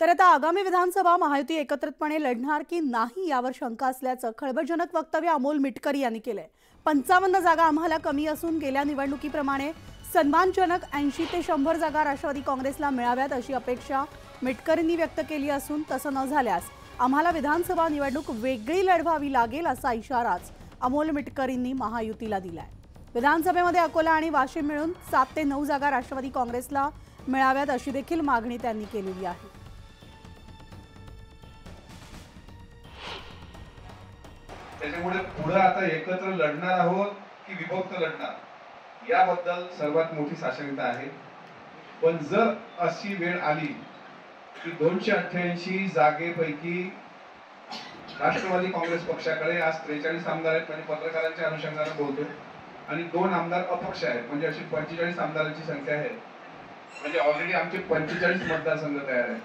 तर आता आगामी विधानसभा महायुती एकत्रितपणे लढणार की नाही यावर शंका असल्याचं खळबळजनक वक्तव्य अमोल मिटकरी यांनी केलंय. पंचावन्न जागा आम्हाला कमी असून गेल्या निवडणुकीप्रमाणे सन्मानजनक ऐंशी ते शंभर जागा राष्ट्रवादी काँग्रेसला मिळाव्यात अशी अपेक्षा मिटकरींनी व्यक्त केली असून तसं न झाल्यास आम्हाला विधानसभा निवडणूक वेगळी लढवावी लागेल असा इशाराच अमोल मिटकरींनी महायुतीला दिलाय. विधानसभेमध्ये अकोला आणि वाशिम मिळून सात ते नऊ जागा राष्ट्रवादी काँग्रेसला मिळाव्यात अशी देखील मागणी त्यांनी केलेली आहे. त्याच्यामुळे पुढे आता एकत्र लढणार आहोत की विभक्त लढणार? याबद्दल सर्वात मोठी साशंकता आहे. पण जर अशी वेळ आली की दोनशे अठ्ठ्याऐंशी जागेपैकी राष्ट्रवादी काँग्रेस पक्षाकडे आज त्रेचाळीस आमदार आहेत म्हणजे पत्रकारांच्या अनुषंगाने बोलतो आणि दोन आमदार अपक्ष आहेत. म्हणजे अशी पंचेचाळीस आमदारांची संख्या आहे. म्हणजे ऑलरेडी आमचे पंचेचाळीस मतदारसंघ तयार आहेत.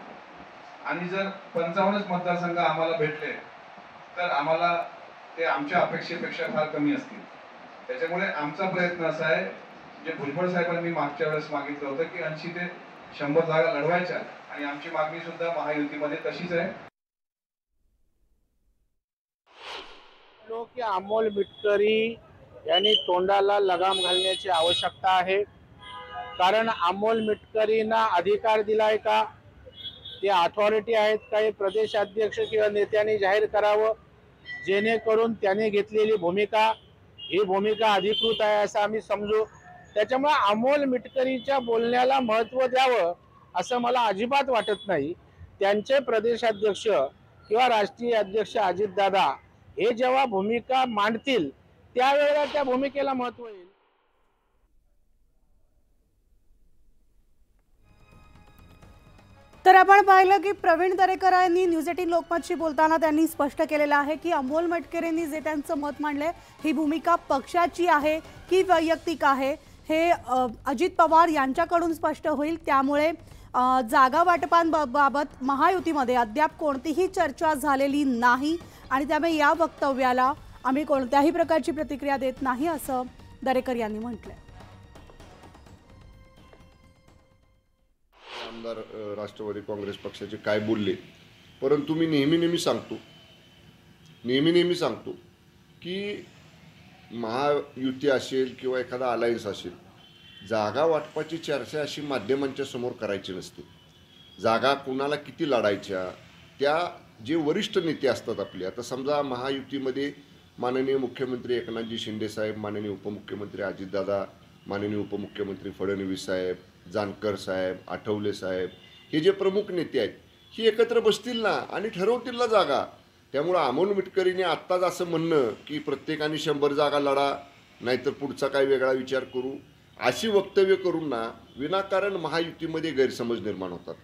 आणि जर पंचावन्नच मतदारसंघ आम्हाला भेटले तर आम्हाला ते आमच्या अपेक्षेपेक्षा फार कमी असतील. त्याच्यामुळे आमचा प्रयत्न असा आहे जे भुजबळ साहेबांनी मागच्या वेळेस मागितलं होतं की ऐंशी ते शंभर जागा लढवायच्या आणि आमची मागणी सुद्धा महायुतीमध्ये तशीच आहे. की अमोल मिटकरी यांनी तोंडाला लगाम घालण्याची आवश्यकता आहे. कारण अमोल मिटकरींना अधिकार दिलाय का? ते अथॉरिटी आहेत काही प्रदेशाध्यक्ष किंवा नेत्यांनी जाहीर करावं जेणेकरून त्याने घेतलेली भूमिका ही भूमिका अधिकृत आहे असं आम्ही समजू. त्याच्यामुळे अमोल मिटकरीच्या बोलण्याला महत्त्व द्यावं असं मला अजिबात वाटत नाही. त्यांचे प्रदेशाध्यक्ष किंवा राष्ट्रीय अध्यक्ष अजितदादा हे जेव्हा भूमिका मांडतील त्यावेळेला त्या भूमिकेला महत्त्व येईल. तर आपण पाहिलं की प्रवीण दरेकरांनी न्यूज एटीन लोकमतशी बोलताना त्यांनी स्पष्ट केलेलं आहे की अमोल मटकरेंनी जे त्यांचं मत मांडलंय ही भूमिका पक्षाची आहे की वैयक्तिक आहे? हे अजित पवार यांच्याकडून स्पष्ट होईल. त्यामुळे जागा वाटपांबाबत महायुतीमध्ये अद्याप कोणतीही चर्चा झालेली नाही आणि त्यामुळे या वक्तव्याला आम्ही कोणत्याही प्रकारची प्रतिक्रिया देत नाही असं दरेकर यांनी म्हटलंय. आमदार राष्ट्रवादी काँग्रेस पक्षाचे काय बोलले. परंतु मी नेहमी नेहमी सांगतो नेहमी नेहमी सांगतो की महायुती असेल किंवा एखादा अलायन्स असेल जागा वाटपाची चर्चा अशी माध्यमांच्या समोर करायची नसते. जागा कुणाला किती लढायच्या त्या जे वरिष्ठ नेते असतात आपले आता समजा महायुतीमध्ये माननीय मुख्यमंत्री एकनाथजी शिंदेसाहेब माननीय उपमुख्यमंत्री अजितदादा माननीय उपमुख्यमंत्री फडणवीस साहेब जानकर साहेब आठवले साहेब हे जे प्रमुख नेते आहेत ही एकत्र बसतील ना आणि ठरवतील ना जागा. त्यामुळं अमोल मिटकरीने आत्ताच असं म्हणणं की प्रत्येकाने शंभर जागा लढा नाहीतर पुढचा काही वेगळा विचार करू. अशी वक्तव्य करून ना विनाकारण महायुतीमध्ये गैरसमज निर्माण होतात.